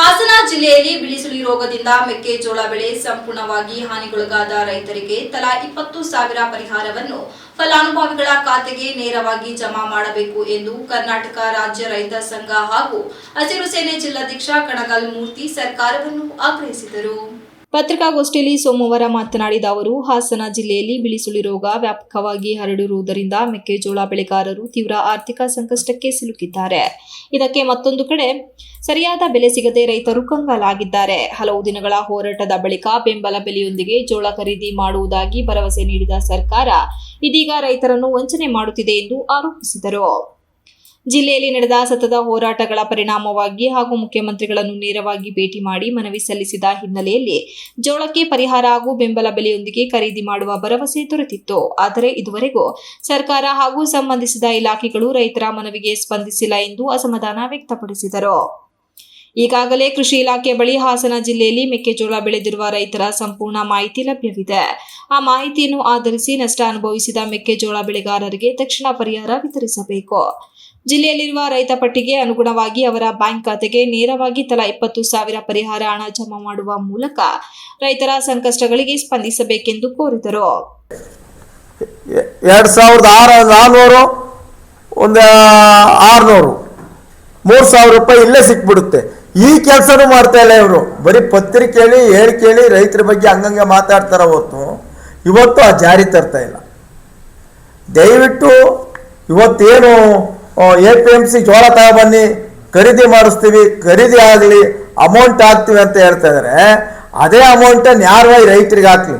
ಹಾಸನ ಜಿಲ್ಲೆಯಲ್ಲಿ ಬಿಳಿಸುಳಿ ರೋಗದಿಂದ ಮೆಕ್ಕೆಜೋಳ ಬೆಳೆ ಸಂಪೂರ್ಣವಾಗಿ ಹಾನಿಗೊಳಗಾದ ರೈತರಿಗೆ ತಲಾ ಇಪ್ಪತ್ತು ಸಾವಿರ ಪರಿಹಾರವನ್ನು ಫಲಾನುಭವಿಗಳ ಖಾತೆಗೆ ನೇರವಾಗಿ ಜಮಾ ಮಾಡಬೇಕು ಎಂದು ಕರ್ನಾಟಕ ರಾಜ್ಯ ರೈತ ಸಂಘ ಹಾಗೂ ಹಸಿರು ಸೇನೆ ಜಿಲ್ಲಾಧ್ಯಕ್ಷ ಕಣಗಲ್ ಮೂರ್ತಿ ಸರ್ಕಾರವನ್ನು ಆಗ್ರಹಿಸಿದರು. ಪತ್ರಿಕಾಗೋಷ್ಠಿಯಲ್ಲಿ ಸೋಮವಾರ ಮಾತನಾಡಿದ ಅವರು, ಹಾಸನ ಜಿಲ್ಲೆಯಲ್ಲಿ ಬಿಳಿಸುಳಿ ರೋಗ ವ್ಯಾಪಕವಾಗಿ ಹರಡಿರುವುದರಿಂದ ಮೆಕ್ಕೆಜೋಳ ಬೆಳೆಗಾರರು ತೀವ್ರ ಆರ್ಥಿಕ ಸಂಕಷ್ಟಕ್ಕೆ ಸಿಲುಕಿದ್ದಾರೆ. ಇದಕ್ಕೆ ಮತ್ತೊಂದು ಕಡೆ, ಸರಿಯಾದ ಬೆಲೆ ಸಿಗದೆ ರೈತರು ಕಂಗಾಲಾಗಿದ್ದಾರೆ. ಹಲವು ದಿನಗಳ ಹೋರಾಟದ ಬಳಿಕ ಬೆಂಬಲ ಬೆಲೆಯೊಂದಿಗೆ ಜೋಳ ಖರೀದಿ ಮಾಡುವುದಾಗಿ ಭರವಸೆ ನೀಡಿದ ಸರ್ಕಾರ, ಇದೀಗ ರೈತರನ್ನು ವಂಚನೆ ಮಾಡುತ್ತಿದೆ ಎಂದು ಆರೋಪಿಸಿದರು. ಜಿಲ್ಲೆಯಲ್ಲಿ ನಡೆದ ಸತತ ಹೋರಾಟಗಳ ಪರಿಣಾಮವಾಗಿ ಹಾಗೂ ಮುಖ್ಯಮಂತ್ರಿಗಳನ್ನು ನೇರವಾಗಿ ಭೇಟಿ ಮಾಡಿ ಮನವಿ ಸಲ್ಲಿಸಿದ ಹಿನ್ನೆಲೆಯಲ್ಲಿ ಜೋಳಕ್ಕೆ ಪರಿಹಾರ ಹಾಗೂ ಬೆಂಬಲ ಬೆಲೆಯೊಂದಿಗೆ ಖರೀದಿ ಮಾಡುವ ಭರವಸೆ ದೊರೆತಿತ್ತು. ಆದರೆ ಇದುವರೆಗೂ ಸರ್ಕಾರ ಹಾಗೂ ಸಂಬಂಧಿಸಿದ ಇಲಾಖೆಗಳು ರೈತರ ಮನವಿಗೆ ಸ್ಪಂದಿಸಿಲ್ಲ ಎಂದು ಅಸಮಾಧಾನ ವ್ಯಕ್ತಪಡಿಸಿದರು. ಈಗಾಗಲೇ ಕೃಷಿ ಇಲಾಖೆ ಬಳಿ ಹಾಸನ ಜಿಲ್ಲೆಯಲ್ಲಿ ಮೆಕ್ಕೆಜೋಳ ಬೆಳೆದಿರುವ ರೈತರ ಸಂಪೂರ್ಣ ಮಾಹಿತಿ ಲಭ್ಯವಿದೆ. ಆ ಮಾಹಿತಿಯನ್ನು ಆಧರಿಸಿ ನಷ್ಟ ಅನುಭವಿಸಿದ ಮೆಕ್ಕೆಜೋಳ ಬೆಳೆಗಾರರಿಗೆ ತಕ್ಷಣ ಪರಿಹಾರ ವಿತರಿಸಬೇಕು. ಜಿಲ್ಲೆಯಲ್ಲಿರುವ ರೈತ ಪಟ್ಟಿಗೆ ಅನುಗುಣವಾಗಿ ಅವರ ಬ್ಯಾಂಕ್ ಖಾತೆಗೆ ನೇರವಾಗಿ ತಲಾ ಇಪ್ಪತ್ತು ಸಾವಿರ ಪರಿಹಾರ ಹಣ ಜಮಾ ಮಾಡುವ ಮೂಲಕ ರೈತರ ಸಂಕಷ್ಟಗಳಿಗೆ ಸ್ಪಂದಿಸಬೇಕೆಂದು ಕೋರಿದರು. ಎರಡು ಸಾವಿರದ ಆರು ಒಂದು, ಆರುನೂರು, ಮೂರು ಸಾವಿರ ರೂಪಾಯಿ ಇಲ್ಲೇ ಸಿಕ್ಬಿಡುತ್ತೆ. ಈ ಕೆಲಸನೂ ಮಾಡ್ತಾ ಇಲ್ಲ ಇವರು. ಬರೀ ಪತ್ರಿಕೆಯಲ್ಲಿ ಕೇಳಿ ರೈತರ ಬಗ್ಗೆ ಹಂಗಂಗೆ ಮಾತಾಡ್ತಾರ ಹೊತ್ತು ಇವತ್ತು ಆ ಜಾರಿ ತರ್ತಾ ಇಲ್ಲ. ದಯವಿಟ್ಟು ಇವತ್ತೇನು ಎ ಪಿ ಎಂ ಸಿ ಜೋಳ ತಗೊಬನ್ನಿ ಖರೀದಿ ಮಾಡಿಸ್ತೀವಿ, ಖರೀದಿ ಆಗಲಿ ಅಮೌಂಟ್ ಹಾಕ್ತೀವಿ ಅಂತ ಹೇಳ್ತಾ ಇದ್ದಾರೆ ಅದೇ ಅಮೌಂಟನ್ನು ನ್ಯಾಯವಾಗಿ ರೈತರಿಗೆ ಹಾಕ್ಲಿ.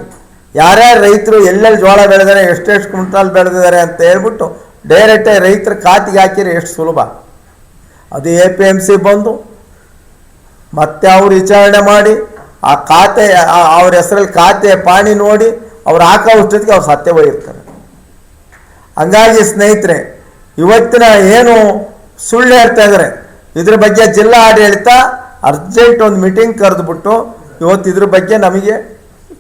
ಯಾರ್ಯಾರು ರೈತರು ಎಲ್ಲೆಲ್ಲಿ ಜೋಳ ಬೆಳೆದಾರೆ, ಎಷ್ಟೆಷ್ಟು ಕ್ವಿಂಟಾಲ್ ಬೆಳೆದಿದ್ದಾರೆ ಅಂತ ಹೇಳ್ಬಿಟ್ಟು ಡೈರೆಕ್ಟಾಗಿ ರೈತರ ಖಾತೆಗೆ ಹಾಕಿದ್ರೆ ಎಷ್ಟು ಸುಲಭ? ಅದು ಎ ಪಿ ಎಂ ಸಿ ಬಂದು ಮತ್ತೆ ಅವ್ರು ವಿಚಾರಣೆ ಮಾಡಿ, ಆ ಖಾತೆ ಅವ್ರ ಹೆಸರಲ್ಲಿ ಖಾತೆ ಪಾಣಿ ನೋಡಿ ಅವ್ರು ಹಾಕೋ ಅಷ್ಟೊತ್ತಿಗೆ ಅವ್ರು ಸತ್ಯ ಹೋಗಿರ್ತಾರೆ ಹಂಗಾಗಿ ಸ್ನೇಹಿತರೆ, ಇವತ್ತಿನ ಏನು ಸುಳ್ಳು ಹೇಳ್ತಾ ಇದ್ದಾರೆ, ಇದ್ರ ಬಗ್ಗೆ ಜಿಲ್ಲಾ ಆಡಳಿತ ಅರ್ಜೆಂಟ್ ಒಂದು ಮೀಟಿಂಗ್ ಕರೆದುಬಿಟ್ಟು ಇವತ್ತು ಇದ್ರ ಬಗ್ಗೆ ನಮಗೆ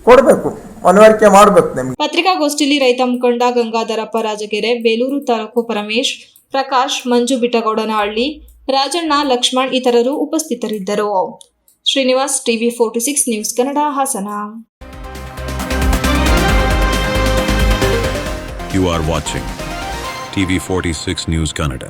ಕೊಡಬೇಕು, ಮನವರಿಕೆ ಮಾಡಬೇಕು ನಮಗೆ. ಪತ್ರಿಕಾಗೋಷ್ಠಿಯಲ್ಲಿ ರೈತ ಮುಖಂಡ ಗಂಗಾಧರಪ್ಪ ರಾಜಗೆರೆ, ಬೇಲೂರು ತಾಲೂಕು ಪರಮೇಶ್, ಪ್ರಕಾಶ್, ಮಂಜು ಬಿಟ್ಟಗೌಡನಹಳ್ಳಿ ರಾಜಣ್ಣ, ಲಕ್ಷ್ಮಣ್ ಇತರರು ಉಪಸ್ಥಿತರಿದ್ದರು Srinivas, TV forty six news Kannada, Hassan you You are watching TV46 News Canada.